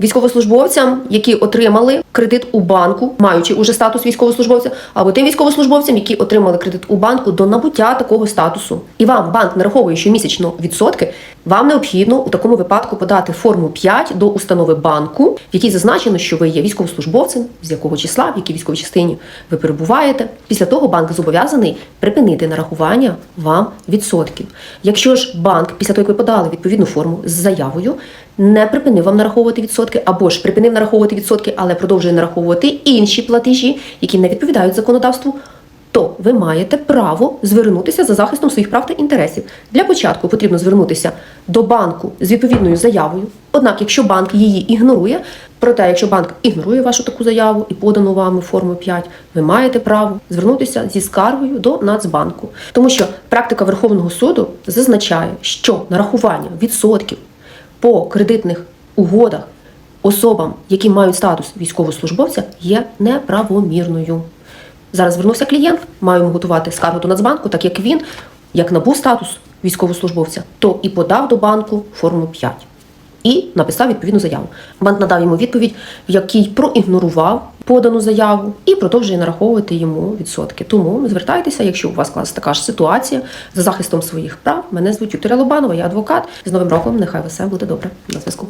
Військовослужбовцям, які отримали кредит у банку, маючи уже статус військовослужбовця, або тим військовослужбовцям, які отримали кредит у банку до набуття такого статусу, і вам банк нараховує щомісячно відсотки, вам необхідно у такому випадку подати форму 5 до установи банку, в якій зазначено, що ви є військовослужбовцем, з якого числа, в якій військовій частині ви перебуваєте. Після того банк зобов'язаний припинити нарахування вам відсотків. Якщо ж банк, після того як ви подали відповідну форму з заявою, не припинив вам нараховувати відсотки, або ж припинив нараховувати відсотки, але продовжує нараховувати інші платежі, які не відповідають законодавству, то ви маєте право звернутися за захистом своїх прав та інтересів. Для початку потрібно звернутися до банку з відповідною заявою. Однак, якщо банк її ігнорує, проте, якщо банк ігнорує вашу таку заяву і подану вами форму 5, ви маєте право звернутися зі скаргою до Нацбанку, тому що практика Верховного суду зазначає, що нарахування відсотків по кредитних угодах особам, які мають статус військовослужбовця, є неправомірною. Зараз звернувся клієнт, йому готувати скаргу до Нацбанку, так як він, як набув статус військовослужбовця, то і подав до банку форму 5 і написав відповідну заяву. Банк надав йому відповідь, в якій проігнорував подану заяву і продовжує нараховувати йому відсотки. Тому звертайтеся, якщо у вас клас така ж ситуація за захистом своїх прав. Мене звуть Вікторія Лобанова, я адвокат. З Новим роком нехай все буде добре. На зв'язку.